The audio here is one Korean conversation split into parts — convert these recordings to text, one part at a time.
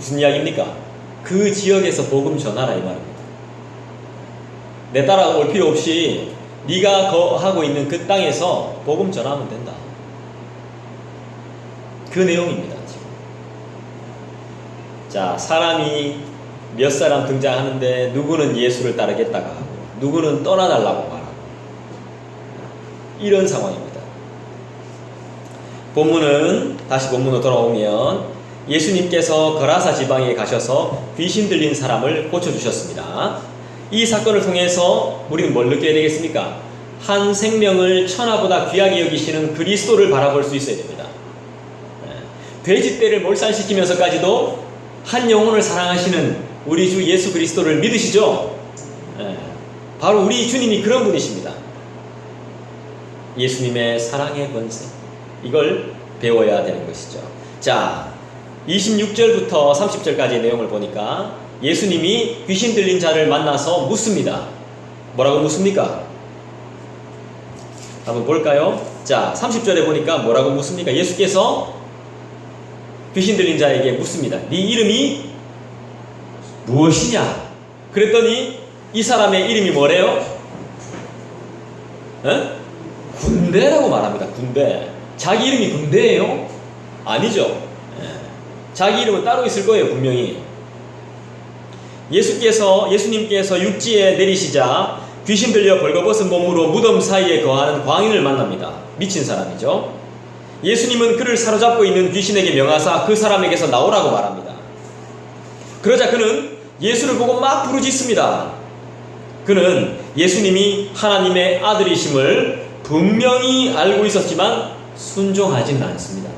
무슨 이야기입니까? 그 지역에서 복음 전하라 이 말입니다. 내 따라올 필요 없이 네가 거하고 있는 그 땅에서 복음 전하면 된다. 그 내용입니다. 지금. 자, 사람이 몇 사람 등장하는데 누구는 예수를 따르겠다가 하고 누구는 떠나달라고 말하고 이런 상황입니다. 본문은 다시 본문으로 돌아오면 예수님께서 거라사 지방에 가셔서 귀신 들린 사람을 고쳐주셨습니다. 이 사건을 통해서 우리는 뭘 느껴야 되겠습니까? 한 생명을 천하보다 귀하게 여기시는 그리스도를 바라볼 수 있어야 됩니다. 네. 돼지떼를 몰살시키면서까지도 한 영혼을 사랑하시는 우리 주 예수 그리스도를 믿으시죠? 네. 바로 우리 주님이 그런 분이십니다. 예수님의 사랑의 권세. 이걸 배워야 되는 것이죠. 자, 26절부터 30절까지의 내용을 보니까 예수님이 귀신 들린 자를 만나서 묻습니다. 뭐라고 묻습니까? 한번 볼까요? 자, 30절에 보니까 뭐라고 묻습니까? 예수께서 귀신 들린 자에게 묻습니다. 네 이름이 무엇이냐? 그랬더니 이 사람의 이름이 뭐래요? 에? 군대라고 말합니다. 군대. 자기 이름이 군대예요? 아니죠. 예. 자기 이름은 따로 있을 거예요, 분명히. 예수께서 예수님께서 육지에 내리시자 귀신 들려 벌거벗은 몸으로 무덤 사이에 거하는 광인을 만납니다. 미친 사람이죠. 예수님은 그를 사로잡고 있는 귀신에게 명하사 그 사람에게서 나오라고 말합니다. 그러자 그는 예수를 보고 막 부르짖습니다. 그는 예수님이 하나님의 아들이심을 분명히 알고 있었지만 순종하지는 않습니다.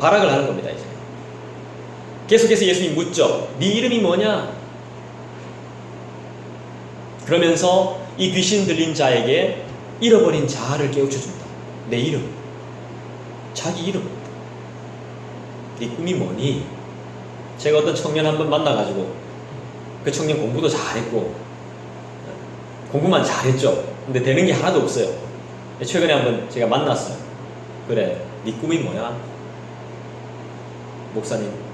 발악을 하는 겁니다, 이제. 계속해서 예수님이 묻죠. 네 이름이 뭐냐? 그러면서 이 귀신 들린 자에게 잃어버린 자아를 깨우쳐 줍니다. 내 이름. 자기 이름. 네 꿈이 뭐니? 제가 어떤 청년 한 번 만나가지고 그 청년 공부도 잘했고 공부만 잘했죠. 근데 되는 게 하나도 없어요. 최근에 한번 제가 만났어요. 그래, 네 꿈이 뭐야? 목사님.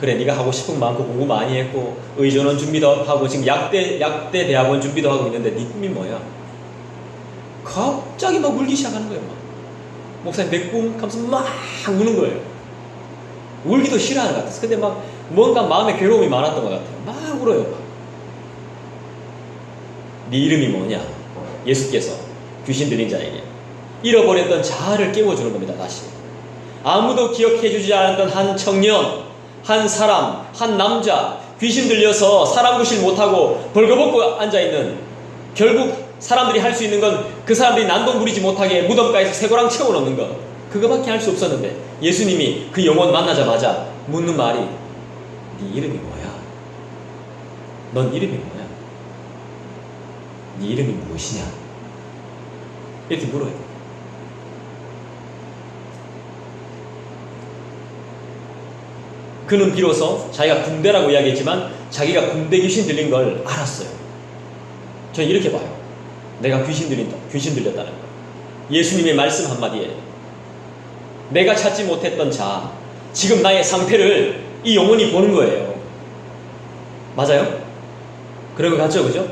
그래, 네가 하고 싶은 거 많고 공부 많이 했고 의전원 준비도 하고 지금 약대 약대 대학원 준비도 하고 있는데 네 꿈이 뭐야? 갑자기 막 울기 시작하는 거예요. 막. 목사님 내 꿈? 하면서 막 우는 거예요. 울기도 싫어하는 것 같았어. 근데 막 뭔가 마음에 괴로움이 많았던 것 같아요. 막 울어요. 막. 네 이름이 뭐냐? 예수께서 귀신 들린 자에게 잃어버렸던 자아를 깨워주는 겁니다. 다시 아무도 기억해주지 않았던 한 청년, 한 사람, 한 남자 귀신 들려서 사람 구실 못하고 벌거벗고 앉아 있는 결국 사람들이 할 수 있는 건 그 사람들이 난동 부리지 못하게 무덤가에서 쇠고랑 채워넣는 것 그거밖에 할 수 없었는데 예수님이 그 영혼 만나자마자 묻는 말이 네 이름이 뭐야? 넌 이름이 뭐야? 네 이름이 무엇이냐? 이렇게 물어요. 그는 비로소 자기가 군대라고 이야기했지만 자기가 군대 귀신 들린 걸 알았어요. 저는 이렇게 봐요. 내가 귀신 들린다. 귀신 들렸다는 거. 예수님의 말씀 한마디에 내가 찾지 못했던 자, 지금 나의 상태를 이 영혼이 보는 거예요. 맞아요? 그런 것 같죠, 그죠?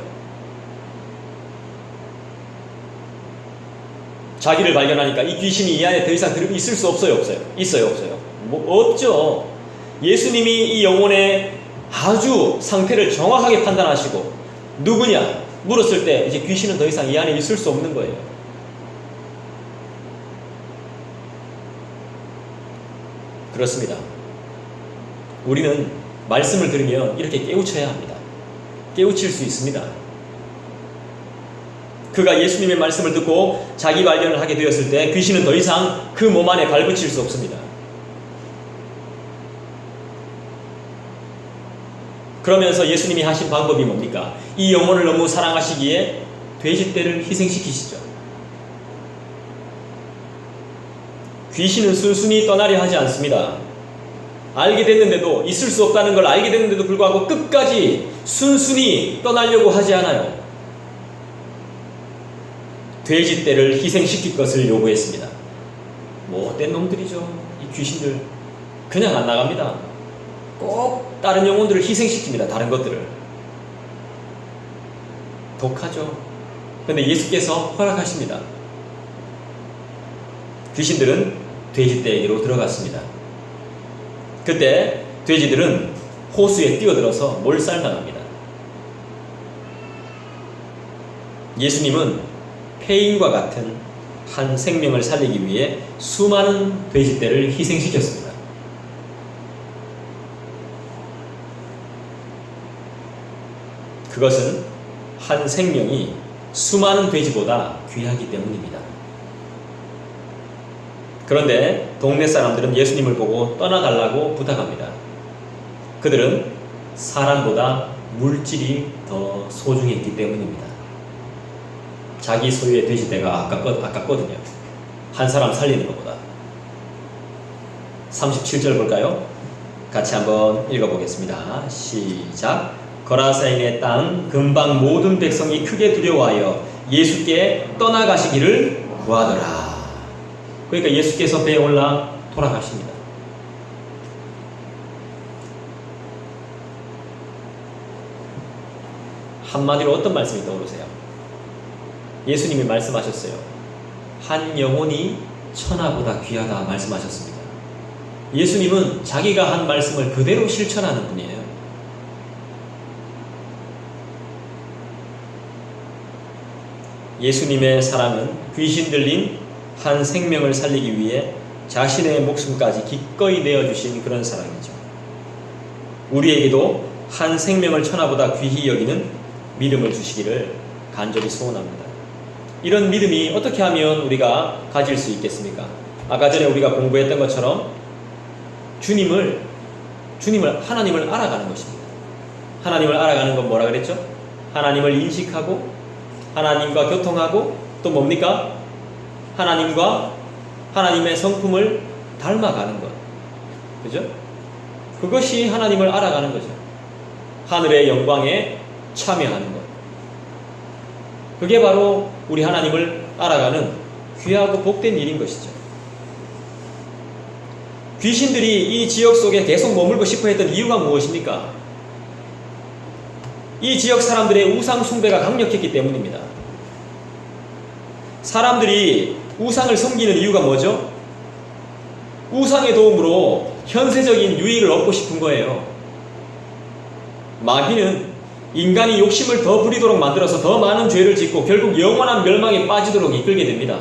자기를 발견하니까 이 귀신이 이 안에 더 이상 들 있을 수 없어요, 없어요? 있어요, 없어요? 뭐 없죠. 예수님이 이 영혼의 아주 상태를 정확하게 판단하시고 누구냐 물었을 때 이제 귀신은 더 이상 이 안에 있을 수 없는 거예요. 그렇습니다. 우리는 말씀을 들으면 이렇게 깨우쳐야 합니다. 깨우칠 수 있습니다. 그가 예수님의 말씀을 듣고 자기 발견을 하게 되었을 때 귀신은 더 이상 그 몸 안에 발붙일 수 없습니다. 그러면서 예수님이 하신 방법이 뭡니까? 이 영혼을 너무 사랑하시기에 돼지떼를 희생시키시죠. 귀신은 순순히 떠나려 하지 않습니다. 알게 됐는데도 있을 수 없다는 걸 알게 됐는데도 불구하고 끝까지 순순히 떠나려고 하지 않아요. 돼지떼를 희생시킬 것을 요구했습니다. 뭐, 뗀 놈들이죠. 이 귀신들. 그냥 안 나갑니다. 꼭 다른 영혼들을 희생시킵니다. 다른 것들을. 독하죠. 근데 예수께서 허락하십니다. 귀신들은 돼지떼에게로 들어갔습니다. 그때 돼지들은 호수에 뛰어들어서 몰살당합니다. 예수님은 폐인과 같은 한 생명을 살리기 위해 수많은 돼지떼를 희생시켰습니다. 그것은 한 생명이 수많은 돼지보다 귀하기 때문입니다. 그런데 동네 사람들은 예수님을 보고 떠나달라고 부탁합니다. 그들은 사람보다 물질이 더 소중했기 때문입니다. 자기 소유의 돼지떼가 아깝거, 아깝거든요. 한 사람 살리는 것보다. 37절 볼까요? 같이 한번 읽어보겠습니다. 시작. 거라사인의 땅 금방 모든 백성이 크게 두려워하여 예수께 떠나가시기를 구하더라. 그러니까 예수께서 배에 올라 돌아가십니다. 한마디로 어떤 말씀이 떠오르세요? 예수님이 말씀하셨어요. 한 영혼이 천하보다 귀하다 말씀하셨습니다. 예수님은 자기가 한 말씀을 그대로 실천하는 분이에요. 예수님의 사랑은 귀신 들린 한 생명을 살리기 위해 자신의 목숨까지 기꺼이 내어주신 그런 사랑이죠. 우리에게도 한 생명을 천하보다 귀히 여기는 믿음을 주시기를 간절히 소원합니다. 이런 믿음이 어떻게 하면 우리가 가질 수 있겠습니까? 아까 전에 우리가 공부했던 것처럼 주님을 주님을 하나님을 알아가는 것입니다. 하나님을 알아가는 건 뭐라 그랬죠? 하나님을 인식하고 하나님과 교통하고 또 뭡니까? 하나님과 하나님의 성품을 닮아가는 것. 그죠? 그것이 하나님을 알아가는 거죠. 하늘의 영광에 참여하는 것. 그게 바로 우리 하나님을 알아가는 귀하고 복된 일인 것이죠. 귀신들이 이 지역 속에 계속 머물고 싶어 했던 이유가 무엇입니까? 이 지역 사람들의 우상 숭배가 강력했기 때문입니다. 사람들이 우상을 섬기는 이유가 뭐죠? 우상의 도움으로 현세적인 유익을 얻고 싶은 거예요. 마귀는 인간이 욕심을 더 부리도록 만들어서 더 많은 죄를 짓고 결국 영원한 멸망에 빠지도록 이끌게 됩니다.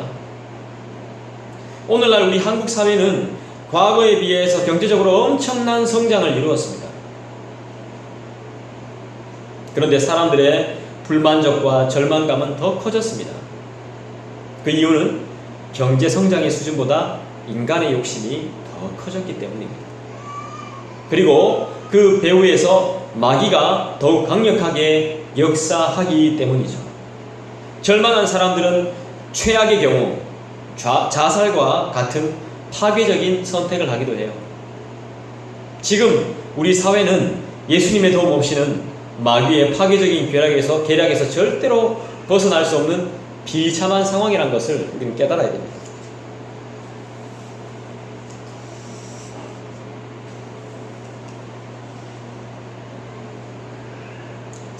오늘날 우리 한국 사회는 과거에 비해서 경제적으로 엄청난 성장을 이루었습니다. 그런데 사람들의 불만족과 절망감은 더 커졌습니다. 그 이유는 경제 성장의 수준보다 인간의 욕심이 더 커졌기 때문입니다. 그리고 그 배후에서 마귀가 더욱 강력하게 역사하기 때문이죠. 절망한 사람들은 최악의 경우 좌, 자살과 같은 파괴적인 선택을 하기도 해요. 지금 우리 사회는 예수님의 도움 없이는 마귀의 파괴적인 괴락에서 계략에서 절대로 벗어날 수 없는 비참한 상황이란 것을 우리는 깨달아야 됩니다.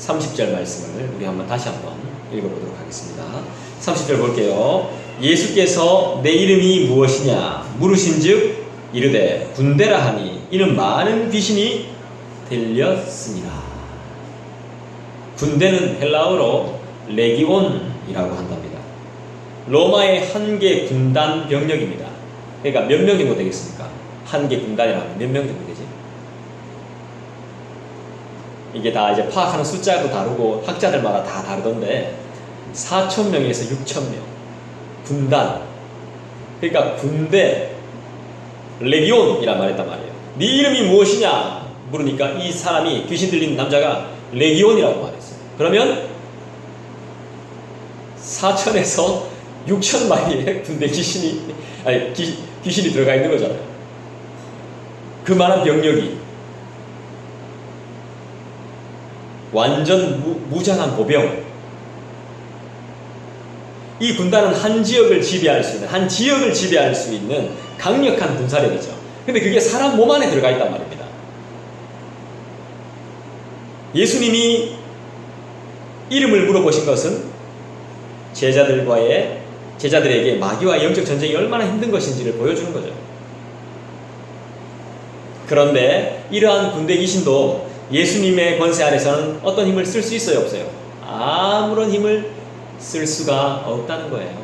30절 말씀을 우리 한번 다시 한번 읽어보도록 하겠습니다. 30절 볼게요. 예수께서 내 이름이 무엇이냐 물으신즉 이르되 군대라 하니 이는 많은 귀신이 들렸습니다. 군대는 헬라어로 레기온이라고 한답니다. 로마의 한 개 군단 병력입니다. 그러니까 몇 명 정도 되겠습니까? 한 개 군단이라면 몇 명 정도 되지? 이게 다 이제 파악하는 숫자도 다르고 학자들마다 다 다르던데 4천 명에서 6천 명 군단 그러니까 군대 레기온이란 말했단 말이에요. 네 이름이 무엇이냐 물으니까 이 사람이 귀신 들린 남자가 레기온이라고 말했어요. 그러면 4천에서 6천 마리의 군대 귀신이 아니 기, 귀신이 들어가 있는 거잖아요. 그 많은 병력이 완전 무, 무장한 보병. 이 군단은 한 지역을 지배할 수 있는, 한 지역을 지배할 수 있는 강력한 군사력이죠. 근데 그게 사람 몸 안에 들어가 있단 말입니다. 예수님이 이름을 물어보신 것은 제자들과의 제자들에게 마귀와 영적 전쟁이 얼마나 힘든 것인지를 보여주는 거죠. 그런데 이러한 군대 귀신도 예수님의 권세 아래서는 어떤 힘을 쓸 수 있어요, 없어요? 아무런 힘을 쓸 수가 없다는 거예요.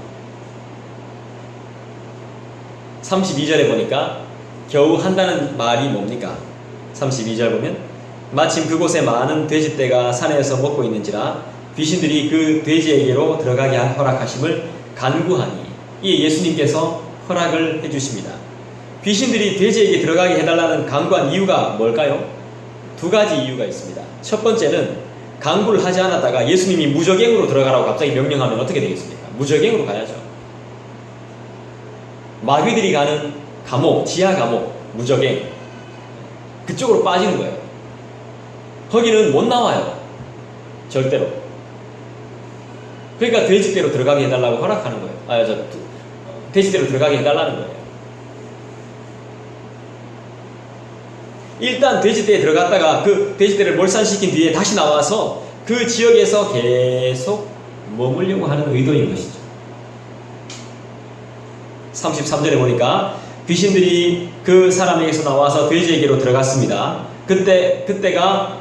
32절에 보니까 겨우 한다는 말이 뭡니까? 32절 보면 마침 그곳에 많은 돼지떼가 산에서 먹고 있는지라 귀신들이 그 돼지에게로 들어가게 허락하심을 간구하니 이에 예수님께서 허락을 해주십니다. 귀신들이 돼지에게 들어가게 해달라는 강구한 이유가 뭘까요? 두 가지 이유가 있습니다. 첫 번째는 강구를 하지 않았다가 예수님이 무적행으로 들어가라고 갑자기 명령하면 어떻게 되겠습니까? 무적행으로 가야죠. 마귀들이 가는 감옥, 지하 감옥, 무적행 그쪽으로 빠지는 거예요. 거기는 못 나와요. 절대로. 그러니까 돼지대로 들어가게 해달라고 허락하는 거예요. 아, 저 돼지대로 들어가게 해달라는 거예요. 일단 돼지대에 들어갔다가 그 돼지대를 몰산시킨 뒤에 다시 나와서 그 지역에서 계속 머물려고 하는 의도인 것이죠. 33절에 보니까 귀신들이 그 사람에게서 나와서 돼지에게로 들어갔습니다. 그때 그때가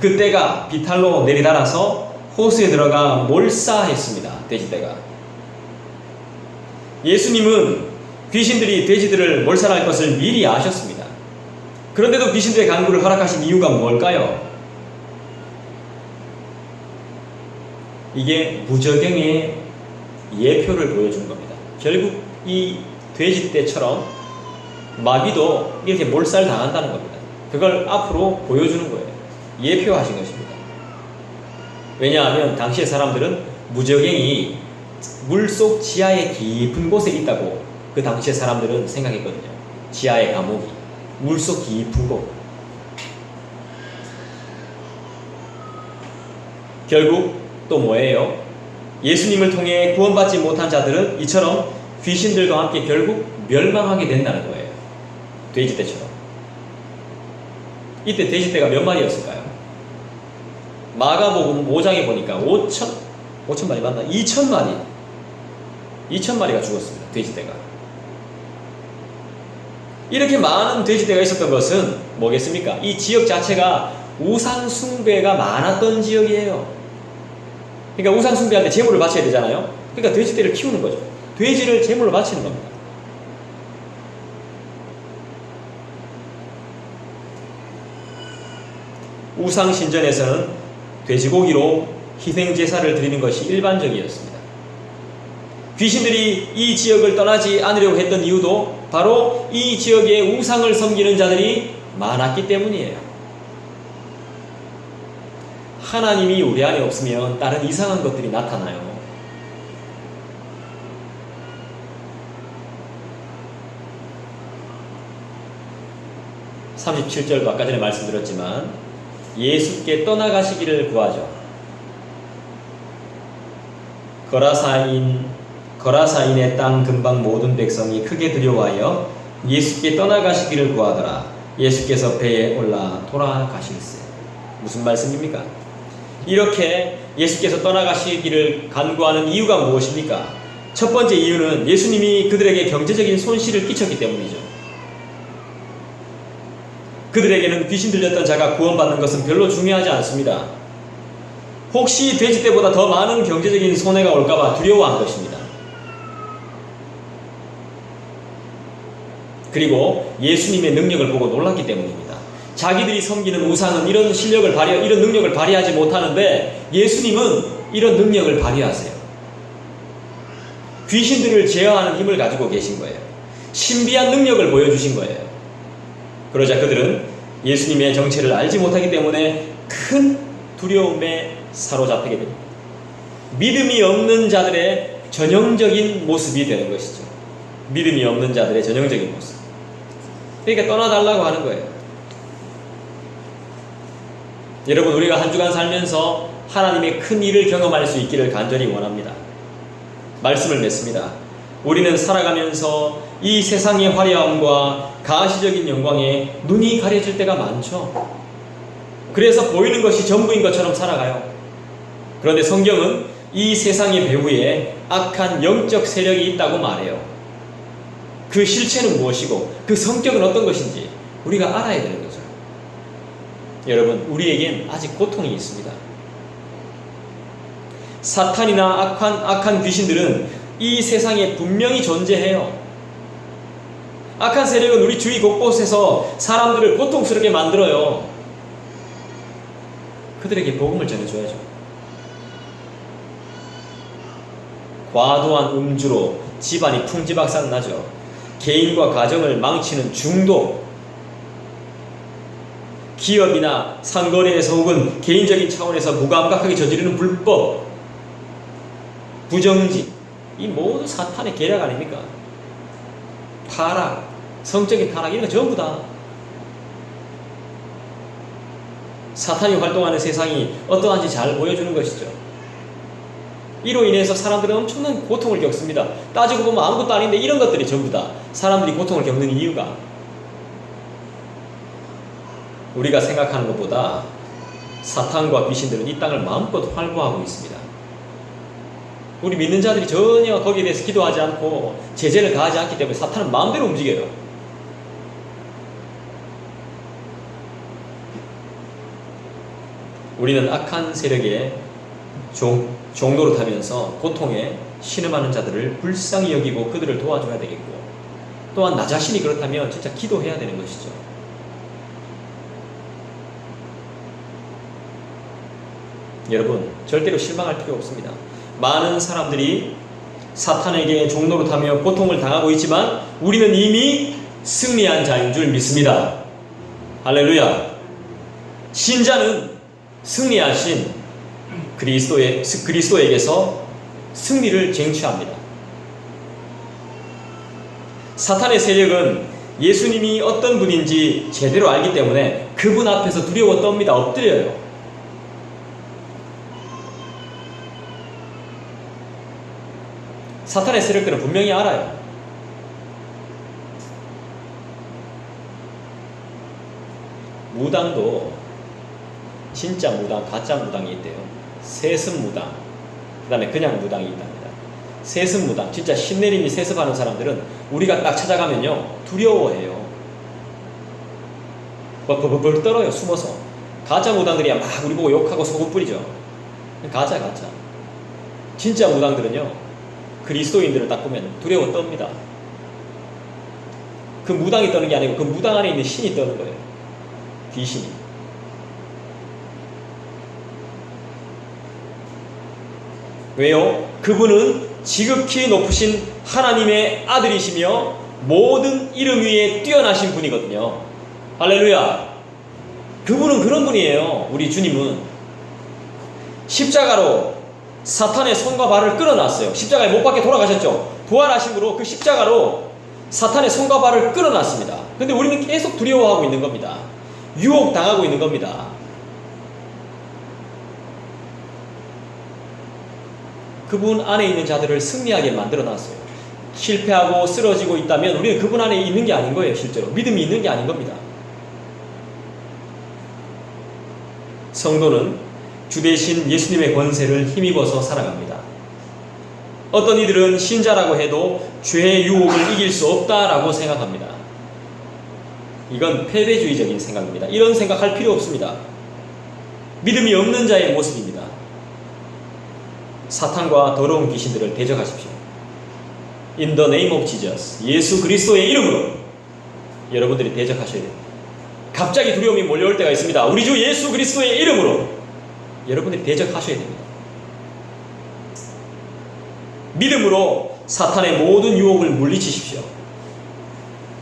그때가 비탈로 내리달아서 호수에 들어가 몰사했습니다. 돼지떼가. 예수님은 귀신들이 돼지들을 몰살할 것을 미리 아셨습니다. 그런데도 귀신들의 강구를 허락하신 이유가 뭘까요? 이게 무적행의 예표를 보여주는 겁니다. 결국 이 돼지떼처럼 마귀도 이렇게 몰살 당한다는 겁니다. 그걸 앞으로 보여주는 거예요. 예표하신 것입니다. 왜냐하면 당시의 사람들은 무적행이 물속 지하의 깊은 곳에 있다고 그 당시의 사람들은 생각했거든요. 지하의 감옥이 물속 깊은 곳. 결국 또 뭐예요? 예수님을 통해 구원받지 못한 자들은 이처럼 귀신들과 함께 결국 멸망하게 된다는 거예요. 돼지떼처럼. 이때 돼지떼가 몇 마리였을까요? 마가복음 5장에 보니까 5천 5천 마리 맞나? 2천 마리 2천 마리가 죽었습니다. 돼지떼가. 이렇게 많은 돼지떼가 있었던 것은 뭐겠습니까? 이 지역 자체가 우상 숭배가 많았던 지역이에요. 그러니까 우상 숭배할 때 제물을 바쳐야 되잖아요. 그러니까 돼지떼를 키우는 거죠. 돼지를 제물로 바치는 겁니다. 우상 신전에서는 돼지고기로 희생 제사를 드리는 것이 일반적이었습니다. 귀신들이 이 지역을 떠나지 않으려고 했던 이유도 바로 이 지역에 우상을 섬기는 자들이 많았기 때문이에요. 하나님이 우리 안에 없으면 다른 이상한 것들이 나타나요. (37절도) 아까 전에 말씀드렸지만 예수께 떠나가시기를 구하죠. 거라사인 거라사인의 땅 근방 모든 백성이 크게 두려워하여 예수께 떠나가시기를 구하더라. 예수께서 배에 올라 돌아가실세. 무슨 말씀입니까? 이렇게 예수께서 떠나가시기를 간구하는 이유가 무엇입니까? 첫 번째 이유는 예수님이 그들에게 경제적인 손실을 끼쳤기 때문이죠. 그들에게는 귀신 들렸던 자가 구원받는 것은 별로 중요하지 않습니다. 혹시 돼지 때보다 더 많은 경제적인 손해가 올까봐 두려워한 것입니다. 그리고 예수님의 능력을 보고 놀랐기 때문입니다. 자기들이 섬기는 우상은 이런 실력을 발휘, 이런 능력을 발휘하지 못하는데 예수님은 이런 능력을 발휘하세요. 귀신들을 제어하는 힘을 가지고 계신 거예요. 신비한 능력을 보여주신 거예요. 그러자 그들은 예수님의 정체를 알지 못하기 때문에 큰 두려움에 사로잡히게 됩니다. 믿음이 없는 자들의 전형적인 모습이 되는 것이죠. 믿음이 없는 자들의 전형적인 모습. 그러니까 떠나달라고 하는 거예요. 여러분, 우리가 한 주간 살면서 하나님의 큰 일을 경험할 수 있기를 간절히 원합니다. 말씀을 맺습니다. 우리는 살아가면서 이 세상의 화려함과 가시적인 영광에 눈이 가려질 때가 많죠. 그래서 보이는 것이 전부인 것처럼 살아가요. 그런데 성경은 이 세상의 배후에 악한 영적 세력이 있다고 말해요. 그 실체는 무엇이고 그 성격은 어떤 것인지 우리가 알아야 되는 거죠. 여러분, 우리에겐 아직 고통이 있습니다. 사탄이나 악한, 악한 귀신들은 이 세상에 분명히 존재해요. 악한 세력은 우리 주위 곳곳에서 사람들을 고통스럽게 만들어요. 그들에게 복음을 전해줘야죠. 과도한 음주로 집안이 풍지박산 나죠. 개인과 가정을 망치는 중독, 기업이나 상거래에서 혹은 개인적인 차원에서 무감각하게 저지르는 불법, 부정직, 이 모두 사탄의 계략 아닙니까? 타락, 성적인 타락, 이런 거 전부 다 사탄이 활동하는 세상이 어떠한지 잘 보여주는 것이죠. 이로 인해서 사람들은 엄청난 고통을 겪습니다. 따지고 보면 아무것도 아닌데 이런 것들이 전부 다 사람들이 고통을 겪는 이유가 우리가 생각하는 것보다 사탄과 귀신들은 이 땅을 마음껏 활보하고 있습니다. 우리 믿는 자들이 전혀 거기에 대해서 기도하지 않고 제재를 가하지 않기 때문에 사탄은 마음대로 움직여요. 우리는 악한 세력에 종, 종로로 타면서 고통에 신음하는 자들을 불쌍히 여기고 그들을 도와줘야 되겠고 또한 나 자신이 그렇다면 진짜 기도해야 되는 것이죠. 여러분 절대로 실망할 필요 없습니다. 많은 사람들이 사탄에게 종로로 타며 고통을 당하고 있지만 우리는 이미 승리한 자인 줄 믿습니다. 할렐루야. 신자는 승리하신 그리스도의 그리스도에게서 승리를 쟁취합니다. 사탄의 세력은 예수님이 어떤 분인지 제대로 알기 때문에 그분 앞에서 두려워 떱니다. 엎드려요. 사탄의 세력들은 분명히 알아요. 무당도 진짜 무당, 가짜 무당이 있대요. 세습 무당, 그 다음에 그냥 무당이 있답니다. 세습 무당, 진짜 신내림이 세습하는 사람들은 우리가 딱 찾아가면요, 두려워해요. 벌벌벌 떨어요, 숨어서. 가짜 무당들이야 막 우리 보고 욕하고 소금 뿌리죠. 가짜, 가짜. 진짜 무당들은요, 그리스도인들을 딱 보면 두려워 떱니다. 그 무당이 떠는 게 아니고 그 무당 안에 있는 신이 떠는 거예요. 귀신이. 왜요? 그분은 지극히 높으신 하나님의 아들이시며 모든 이름 위에 뛰어나신 분이거든요. 할렐루야. 그분은 그런 분이에요. 우리 주님은. 십자가로 사탄의 손과 발을 끌어놨어요. 십자가에 못 박게 돌아가셨죠. 부활하심으로 그 십자가로 사탄의 손과 발을 끌어놨습니다. 근데 우리는 계속 두려워하고 있는 겁니다. 유혹 당하고 있는 겁니다. 그분 안에 있는 자들을 승리하게 만들어 놨어요. 실패하고 쓰러지고 있다면 우리는 그분 안에 있는 게 아닌 거예요, 실제로. 믿음이 있는 게 아닌 겁니다. 성도는 주 대신 예수님의 권세를 힘입어서 살아갑니다. 어떤 이들은 신자라고 해도 죄의 유혹을 이길 수 없다라고 생각합니다. 이건 패배주의적인 생각입니다. 이런 생각할 필요 없습니다. 믿음이 없는 자의 모습입니다. 사탄과 더러운 귀신들을 대적하십시오. In the name of Jesus. 예수 그리스도의 이름으로 여러분들이 대적하셔야 됩니다. 갑자기 두려움이 몰려올 때가 있습니다. 우리 주 예수 그리스도의 이름으로 여러분들이 대적하셔야 됩니다. 믿음으로 사탄의 모든 유혹을 물리치십시오.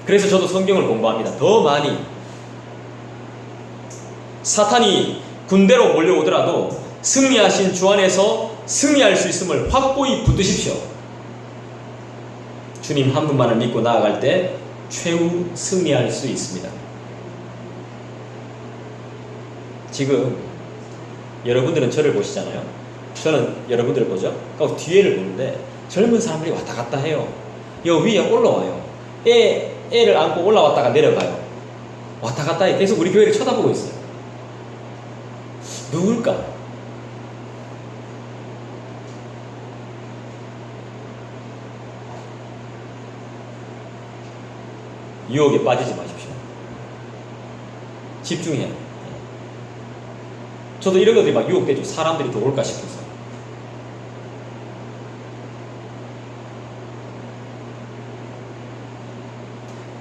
그래서 저도 성경을 공부합니다. 더 많이. 사탄이 군대로 몰려오더라도 승리하신 주 안에서 승리할 수 있음을 확고히 붙드십시오. 주님 한 분만을 믿고 나아갈 때 최후 승리할 수 있습니다. 지금 여러분들은 저를 보시잖아요. 저는 여러분들을 보죠. 그 뒤에를 보는데 젊은 사람들이 왔다 갔다 해요. 여 위에 올라와요. 애, 애를 안고 올라왔다가 내려가요. 왔다 갔다 해. 계속 우리 교회를 쳐다보고 있어요. 누굴까? 유혹에 빠지지 마십시오. 집중해야. 저도 이런 것들이 막 유혹되죠. 사람들이 더 올까 싶어서.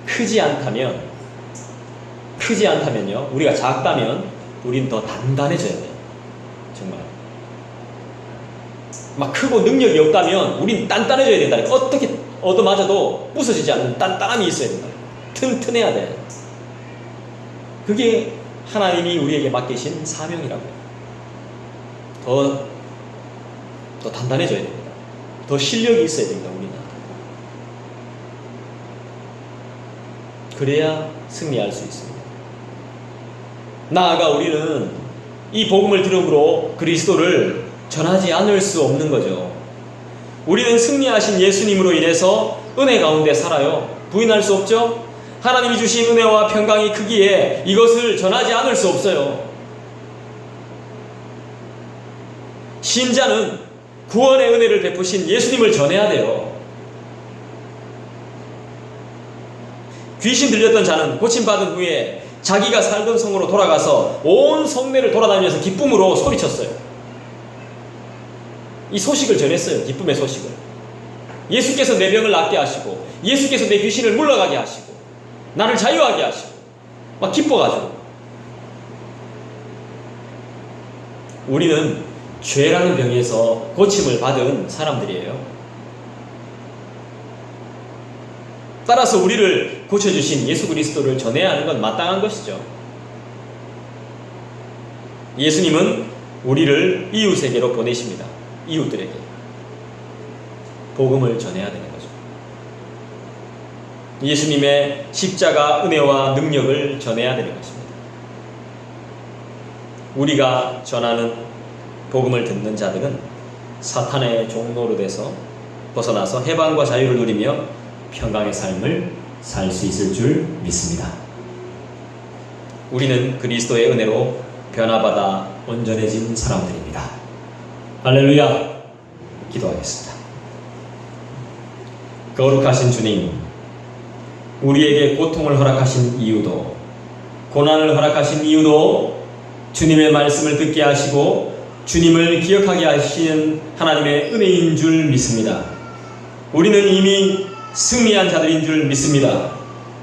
크지 않다면, 크지 않다면요. 우리가 작다면, 우린 더 단단해져야 돼요. 정말. 막 크고 능력이 없다면, 우린 단단해져야 된다니까. 어떻게 얻어맞아도 부서지지 않는 단단함이 있어야 된다. 튼튼해야 돼. 그게 하나님이 우리에게 맡기신 사명이라고요. 더, 더 단단해져야 됩니다. 더 실력이 있어야 됩니다, 우리는. 그래야 승리할 수 있습니다. 나아가 우리는 이 복음을 들음으로 그리스도를 전하지 않을 수 없는 거죠. 우리는 승리하신 예수님으로 인해서 은혜 가운데 살아요. 부인할 수 없죠? 하나님이 주신 은혜와 평강이 크기에 이것을 전하지 않을 수 없어요. 신자는 구원의 은혜를 베푸신 예수님을 전해야 돼요. 귀신 들렸던 자는 고침받은 후에 자기가 살던 성으로 돌아가서 온 성내를 돌아다니면서 기쁨으로 소리쳤어요. 이 소식을 전했어요. 기쁨의 소식을. 예수께서 내 병을 낫게 하시고, 예수께서 내 귀신을 물러가게 하시고, 나를 자유하게 하시고, 막 기뻐가지고. 우리는 죄라는 병에서 고침을 받은 사람들이에요. 따라서 우리를 고쳐주신 예수 그리스도를 전해야 하는 건 마땅한 것이죠. 예수님은 우리를 이웃에게로 보내십니다. 이웃들에게. 복음을 전해야 되는 거죠. 예수님의 십자가 은혜와 능력을 전해야 되는 것입니다. 우리가 전하는 복음을 듣는 자들은 사탄의 종로로 돼서 벗어나서 해방과 자유를 누리며 평강의 삶을 살 수 있을 줄 믿습니다. 우리는 그리스도의 은혜로 변화받아 온전해진 사람들입니다. 할렐루야! 기도하겠습니다. 거룩하신 주님, 우리에게 고통을 허락하신 이유도, 고난을 허락하신 이유도 주님의 말씀을 듣게 하시고 주님을 기억하게 하시는 하나님의 은혜인 줄 믿습니다. 우리는 이미 승리한 자들인 줄 믿습니다.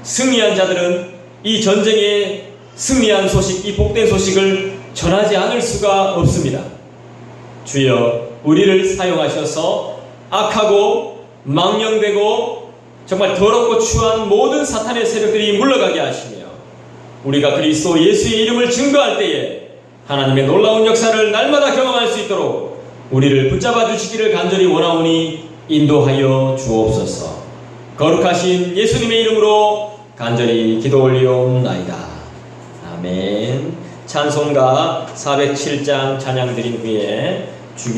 승리한 자들은 이 전쟁에 승리한 소식, 이 복된 소식을 전하지 않을 수가 없습니다. 주여, 우리를 사용하셔서 악하고 망령되고 정말 더럽고 추한 모든 사탄의 세력들이 물러가게 하시며 우리가 그리스도 예수의 이름을 증거할 때에 하나님의 놀라운 역사를 날마다 경험할 수 있도록 우리를 붙잡아 주시기를 간절히 원하오니 인도하여 주옵소서. 거룩하신 예수님의 이름으로 간절히 기도 올리옵나이다. 아멘. 찬송가 407장 찬양 드린 후에 주기